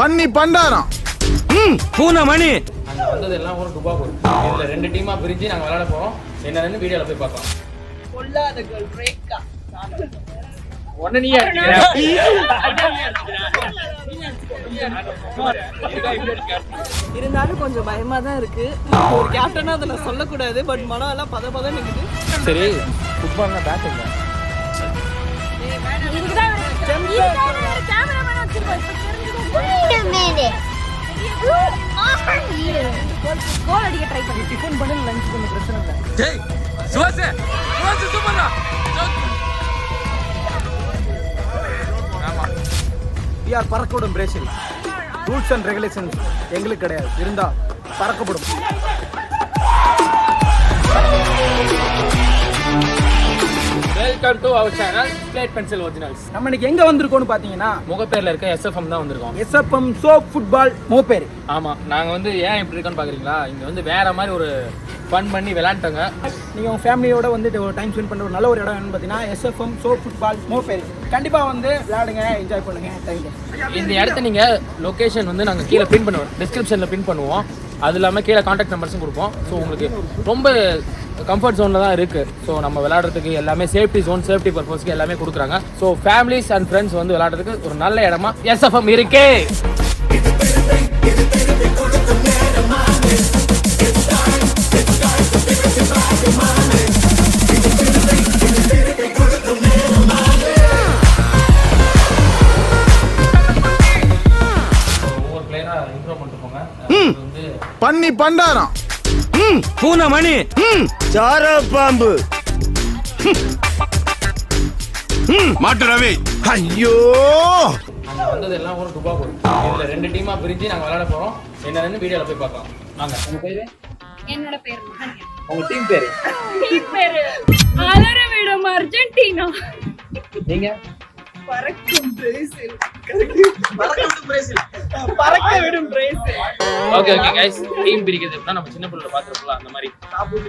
பண்ணி பண்டாரம். பூனை மணி அங்க வந்தது எல்லாம் ஒரு டுபா போகுது இதுல ரெண்டு டீமா பிரிஞ்சு நாங்க விளையாட போறோம். என்னன்னு வீடியோல போய் பார்க்கலாம். பொல்லாதகள் பிரேக்கா உடனே நீ இருந்தாலும் கொஞ்சம் பயமா தான் இருக்கு. ஒரு கேப்டனா அதை நான் சொல்லக்கூடாது பட் மனம் எல்லாம் பத பத நிக்குது. சரி ஃபுட்பால்னா பேட் இல்லை கோல் அடிக்க ட்ரை பண்ணி. டிஃபன் பண்ணி லஞ்ச் பண்ண பிரச்சனை இல்லை. டேய் சுவாசே சுவாசே ஆமா பறக்கவிடும் பிரேசில். ரூல்ஸ் அண்ட் ரெகுலேஷன்ஸ் எங்களுக்கு கிடையாது. இருந்தா பறக்கப்படும். Welcome to our channel slate pencil originals நம்ம இன்னைக்கு எங்க வந்திருக்கோம்னு பாத்தீங்கன்னா முகப்பேர்ல இருக்க எஸ்எஃப்எம் தான் வந்திருக்கோம். எஸ்எப்எம் சோப் ஃபுட்பால் மோப்பேர் ஆமா நாங்க வந்து ஏன் இப்படி இருக்கோன்னு பாக்குறீங்களா? இங்க வந்து வேற மாதிரி ஒரு ஃபன் பண்ணி விளையாண்டோங்க நீங்க உங்க ஃபேமிலியோட வந்துட்டு ஒரு டைம் ஸ்பெண்ட் பண்ற ஒரு நல்ல ஒரு இடம் என்னன்னு பாத்தீங்கன்னா எஸ்எஃப்எம் சோப் ஃபுட்பால் மோப்பேர் கண்டிப்பா வந்து விளையாடுங்க என்ஜாய் பண்ணுங்க. இந்த இடத்த நீங்க லொகேஷன் வந்து நாங்க கீழே பின் பண்ணுவோம். டிஸ்கிரிப்ஷன்ல பின் பண்ணுவோம். அது இல்லாமல் கீழே காண்டாக்ட் நம்பர்ஸும் கொடுப்போம். ஸோ உங்களுக்கு ரொம்ப கம்ஃபர்ட் ஜோனில் தான் இருக்குது ஸோ நம்ம விளையாடுறதுக்கு எல்லாமே சேஃப்டி ஜோன் சேஃப்டி பர்பஸ்க்கு எல்லாமே கொடுக்குறாங்க. ஸோ ஃபேமிலிஸ் அண்ட் ஃப்ரெண்ட்ஸ் வந்து விளையாடுறதுக்கு ஒரு நல்ல இடமா எஸ்எஃப்எம் இருக்கே. ஒவ்வொரு பண்ணி பண்டாரம். பூனை மணி பாம்பு மாட்டு ரவி. ஐயோ. அங்க வந்தது எல்லாம் ஒரு டுபா இதுல ரெண்டு டீமா பிரிஞ்சு நாங்க விளையாட போறோம். என்னன்னு வீடியோல போய் பார்க்கலாம். வாங்க உங்க பேரு? என்னோட பேர் உங்க டீம் பேரு? டீம் பேரு. அலரவிடும் அர்ஜென்டினா. நீங்க? பறக்கும் பிரேசில். பறக்க விடும் Brazil. Okay okay guys team பிரிக்கிறது எப்படின்னா நம்ம சின்ன பிள்ளைல பாத்துருப்போம் அந்த மாதிரி.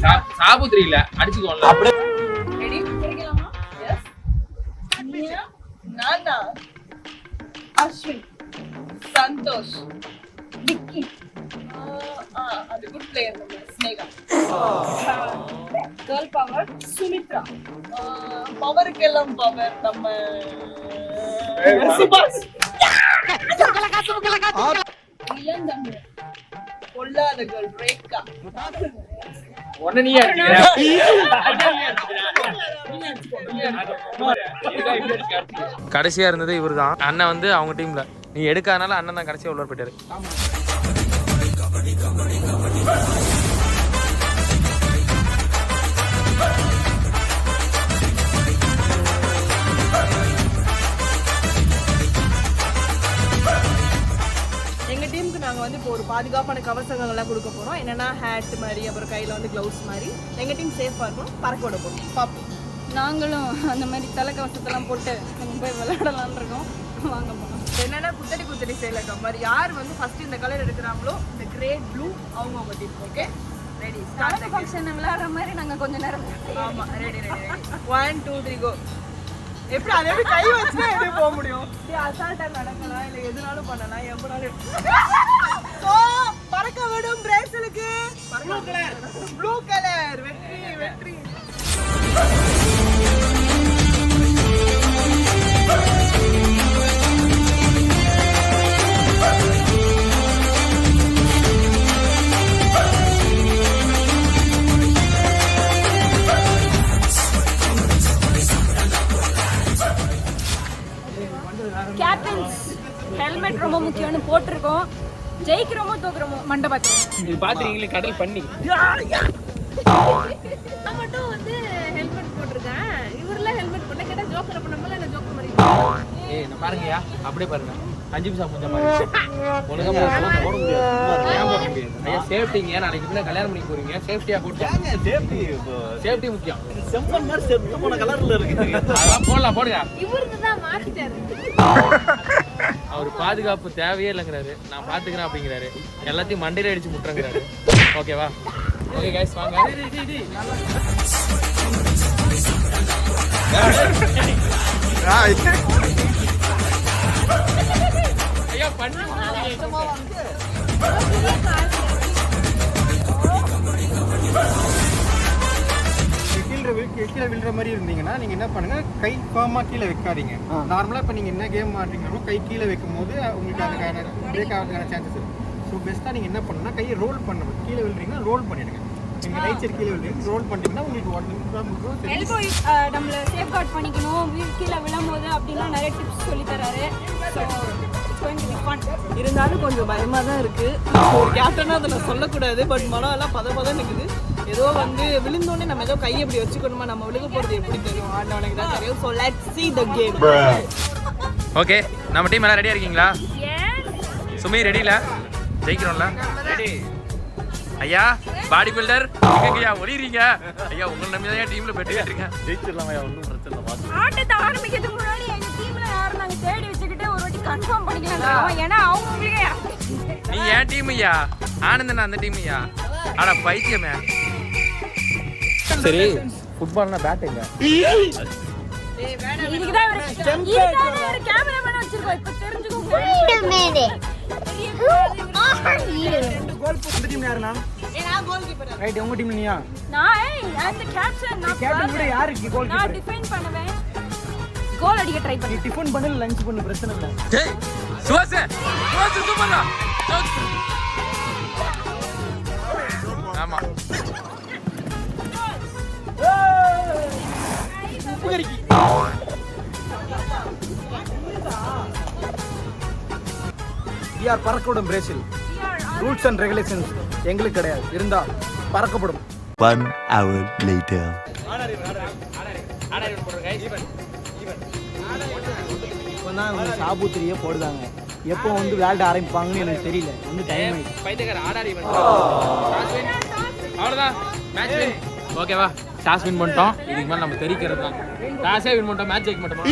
சா- சாபுத்திரி இல்ல ரெடி எஸ் நானா அஸ்வின் சந்தோஷ் விக்கி. அது குட் பிளேயர் நம்ம ஸ்னேகா கேர்ள் பவர் சுமித்ரா பவருக்கெல்லாம் பவர் நம்ம சுபாஷ் இளந்தமிழ் பொல்லாத கேர்ள் ரேகா உடனே நீ கடைசியா இருந்தது இவர்தான். அண்ணன் வந்து அவங்க டீம்ல நீ எடுக்காதனால அண்ணன் தான் கடைசியா உள்ள போயிட்டாரு. எங்கள் டீமுக்கு நாங்கள் வந்து இப்போ ஒரு பாதுகாப்பான கவசங்கள்லாம் கொடுக்க போகிறோம் என்னென்னா ஹேட் மாதிரி அப்புறம் கையில் வந்து க்ளவுஸ் மாதிரி. எங்கள் டீம் சேஃபாக இருக்கும் பறக்க விட போறோம். பார்ப்போம். நாங்களும் அந்த மாதிரி தலைக்கவசத்தெல்லாம் போட்டு நம்ம போய் விளையாடலான் இருக்கோம். வாங்க என்னன்னா குத்தடி குத்தடி சேல் மாதிரி யார் வந்து ஃபர்ஸ்ட் இந்த கலர் எடுக்கிறாங்களோ இந்த கிரேட் ப்ளூ அவங்க அவங்க team okay ready colour function விளையாடுற மாதிரி நாங்க கொஞ்ச நேரம் ஆமா ready ready one two three go எப்படி அதை எப்படி கை வச்சு எப்படி போக முடியும்? அசால்ட்டா நடக்கலாம் இல்ல எதுனாலும் பண்ணலாம் எப்பனாலும் ஓ பறக்க விடும் பிரேசலுக்கு ப்ளூ கலர் ப்ளூ கலர் வெற்றி வெற்றி. கேப்டன்ஸ் முக்கியம்னு போட்டிருக்கோம். ஜெயிக்கிறோமோ தோக்குறோமோ மண்டபத்தில். இது பாத்துறீங்களே கடல் பண்ணி. நான் மட்டும் வந்து ஹெல்மெட் போட்டிருக்கேன். இவரெல்லாம் ஹெல்மெட் போட்ட கேட்டா ஜோக்கர் பண்ணாமல என்ன ஜோக்கர் மாதிரி ஏய் நான் பாருங்கயா அப்படியே பாருங்க. அஞ்சு நிமிஷம் கொஞ்ச மாதிரி ஒழுங்கா போட முடியாது ஏன் போட முடியாது? ஐயா சேஃப்டிங்க நாளைக்கு பின்ன கல்யாணம் பண்ணி போறீங்க? சேஃப்டியா போட்டு. சேஃப்டி முக்கியம். செம்பன் மாதிரி செத்து போன கலர்ல இருக்கு அதெல்லாம் போடலாம் போடுங்க. இவருக்கு தான் மாத்திட்டாரு. அவர் பாதுகாப்பு தேவையே இல்லைங்கிறாரு. நான் பாத்துக்கிறேன் அப்படிங்கிறாரு. எல்லாத்தையும் மண்டையில அடிச்சு முட்டுறங்கிறாரு. ஓகேவா ஓகே கைஸ் வாங்க. ஐயா வி- கீழே விழுற மாதிரி இருந்தீங்கன்னா நீங்க என்ன பண்ணுங்க? கை ஃபர்மா கீழே வைக்காதீங்க. நார்மலா இப்போ நீங்க என்ன கேம் ஆடுறீங்களோ கை கீழே வைக்கும் போது உங்களுக்கு அதுக்கான பிரேக் ஆகிறதுக்கான சான்சஸ் இருக்கு. ஸோ பெஸ்ட்டாக நீங்க என்ன பண்ணணும்னா கையை ரோல் பண்ணணும் கீழே விழுறீங்கன்னா ரோல் பண்ணிடுங்க. நீங்க ரைட் சைடு கீழே விழுறீங்க ரோல் பண்ணிட்டீங்கன்னா உங்களுக்கு சரி. எல்போ நம்மள சேஃப் கார்ட் பண்ணிக்கணும் கீழே விழும்போது அப்படின்லாம் நிறைய டிப்ஸ் சொல்லி தராரு. இருந்தாலும் கொஞ்சம் பயமா தான் இருக்கு. ஒரு கேப்டனா அதில் சொல்லக்கூடாது பட் மனம் எல்லாம் பத பதம் இருக்குது. ஏதோ வந்து விழுந்தோடனே நம்ம ஏதோ கையை இப்படி வச்சுக்கணுமா? நம்ம விழுக போறது எப்படி தெரியும்? ஆண்டவனுக்கு தான் தெரியும். So let see the game. Okay நம்ம டீம் எல்லாம் ரெடியா இருக்கீங்களா? சுமி ரெடில ஜெயிக்கிறோம்ல? ரெடி ஐயா பாடி பில்டர் ஐயா? ஒளிறீங்க ஐயா உங்களை நம்பி தான் டீம்ல பெட்டு கேட்டிருக்கேன் ஆட்டத்தை ஆரம்பிக்கிறதுக்கு முன்னாடி எங்க டீம்ல யாரும் நாங்க தேடி வச்சுக்கிட்டு ஒரு வாட்டி கன்ஃபார்ம் பண்ணிக்கலாம் ஏன்னா அவங்க உங்களுக்கு நீ ஏன் டீம் ஐயா? ஆனந்தன் அந்த டீம் ஐயா? அட பைத்தியமே. சரி. ஃபுட்பால்னா பேட் எங்க? இதுக்கு தான் இவரு இதுக்காக ஒரு கேமராமேன் வச்சிருக்கோம். இப்போ தெரிஞ்சுக்கோங்க கோல் இந்த டீம் யாருண்ணா நான்? கோல் கீப்பர் ரைட் உங்க டீம் நீயா? நான் ஏய் அந்த கேப்டன் நான் கேப்டன் கூட யாருக்கு கோல் நான் டிஃபைன் பண்ணுவேன். கோல் அடிக்க ட்ரை நீ பண்ணி. டிஃபன் பண்ணு லஞ்ச் பண்ணு பிரச்சனை இல்லை. டேய் சுவாஸ் சுவாஸ் சூப்பர்டா ஆமா. வி ஆர் பறக்கப்படும் பிரேசில் ரூல்ஸ் அண்ட் ரெகுலேஷன்ஸ் எங்களுக்கு கிடையாது. இருந்தா பறக்கப்படும். One hour later. இப்போ தான் இவங்க சாபுத்திரியே போடுதாங்க. எப்போ வந்து விளையாட ஆரம்பிப்பாங்கன்னு எனக்கு தெரியல. வந்து டைம் ஆயிடுச்சு. பைத்தியக்கார ஆடாரி அவ்வளோதான் மேட்ச் ஓகேவா டாஸ் வின் பண்ணிட்டோம். இதுக்கு மேலே நம்ம தெரிக்கிறது? தான் டாஸே வின் பண்ணிட்டோம் மேட்ச் ஜெயிக்க மாட்டோமா?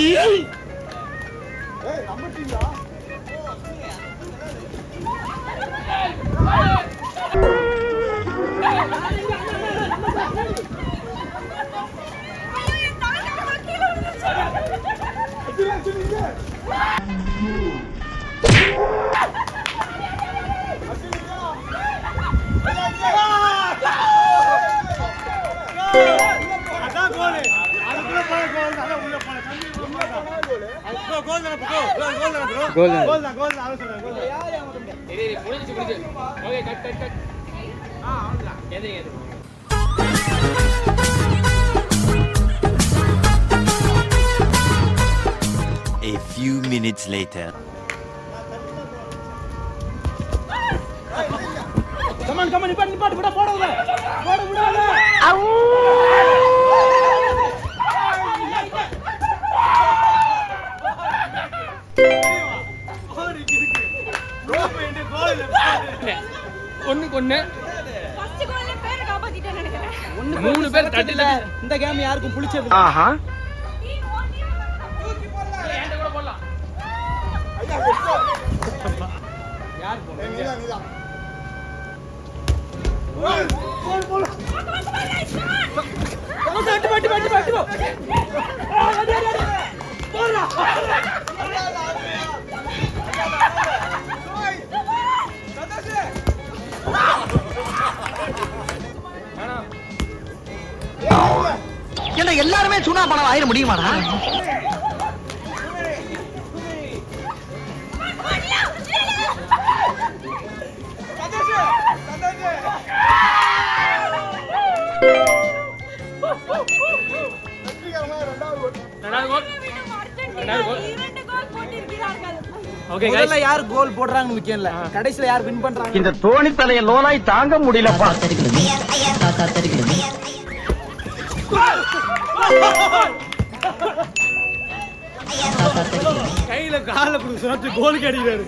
முடிஞ்சு முடிஞ்சு ஓகே கட் கட் கட் ஆ அவ்வளோதான் எது எது A few minutes later. Come on come on நிப்பாட்டு நிப்பாட்டு விட போட விட போட விடாத ஒண்ணுக்கு ஒண்ணு. மூணு பேர் தட்டில இந்த கேம் யாருக்கும் பிடிச்சது என்கிட்ட கூட போடலாம். ஏன்னா எல்லாருமே சுனா பணம் ஆயிட முடியுமாடா? கோல் முதல்ல யார் போடுறாங்கன்னு முக்கியம் இல்ல கடைசில யார் வின் பண்றாங்க? இந்த தோணி தலைய லோனாய் தாங்க முடியலப்பா. கையில கால குடு சொத்து கோல் அடிக்கிறாரு.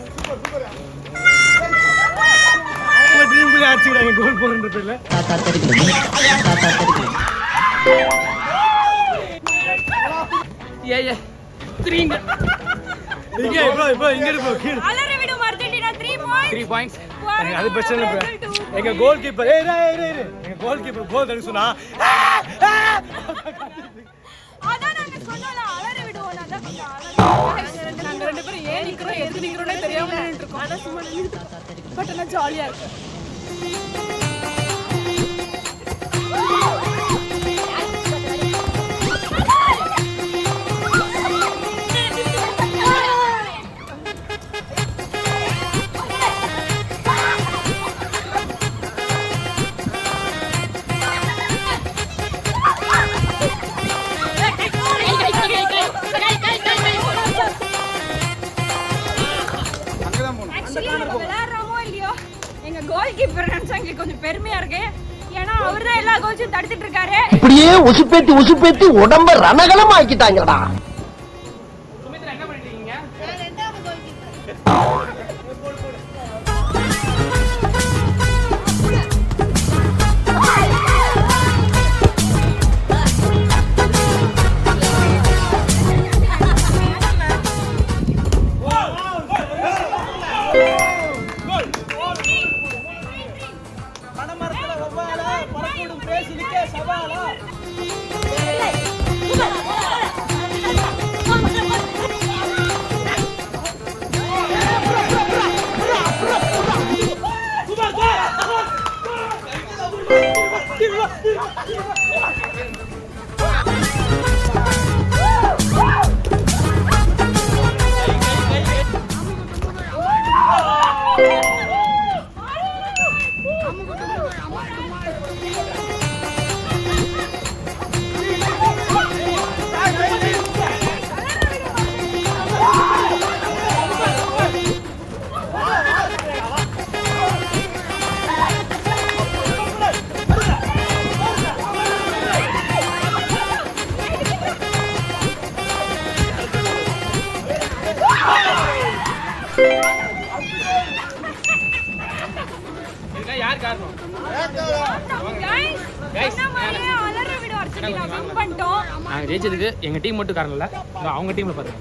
அவங்க டீம் கூட அடிச்சுக்கிறாங்க கோல் போடுற பேர்ல. ஏ ஏ த்ரீங்க இங்க இப்போ இப்போ இங்க இருப்போம் கீழ. அலற விடும் அர்ஜென்டினா 3 பாயிண்ட்ஸ் த்ரீ பாயிண்ட்ஸ் எனக்கு அது பிரச்சனை இல்லை எங்க கோல் கீப்பர் ஏய் ஏய், ஏய் ஏய், ஏய் எங்க கோல் கீப்பர் கோல் தடுக்க சொன்னா அதான் நாங்க சொன்னோம்ல அலற விடுவோம் அதான் கொஞ்சம் அலற ரெண்டு பேரும் ஏன் நிக்கிறோம் எது நிக்கிறோம்னே தெரியாம நின்னுட்டு இருக்கோம். ஆனா சும்மா பட் ஆனா ஜாலியா இருக்கு. அப்படியே உசுப்பேத்தி உசுப்பேத்தி உடம்ப ரணகலம் ஆக்கிட்டாங்கடா சுமித்ரா என்ன நாங்கள் ஜெயிச்சதுக்கு எங்கள் டீம் மட்டும் காரணம் இல்லை. அவங்க டீமில் பாருங்க.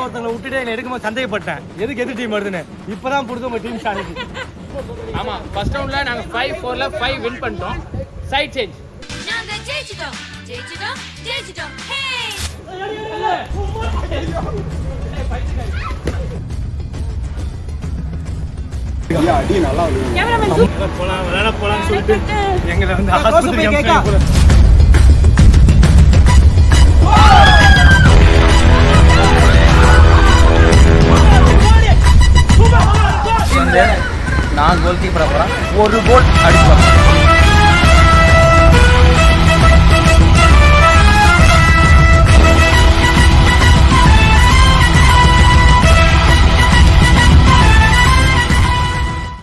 ஒருத்தங்களை விட்டுட்டு என்ன எடுக்கும்போது சந்தேகப்பட்டேன். எதுக்கு எது டீம் வருதுன்னு? இப்பதான் புரிஞ்சு உங்க டீம் ஸ்டார்ட் ஆமாம் ஃபர்ஸ்ட் ரவுண்டில் நாங்கள் ஃபைவ் ஃபோரில் ஃபைவ் வின் பண்ணிட்டோம். சைட் சேஞ்ச் நாங்க ஜெயிச்சிட்டோம். ஜெயிச்சிட்டோம். ஜெயிச்சிட்டோம். ஹே கேமராமேன் போலாம் விளையாட போலாம்னு சொல்லிட்டு எங்களை வந்து ஆஸ்பத்திரி நான் கோல் கீப்பரா போறேன். ஒரு கோல் அடி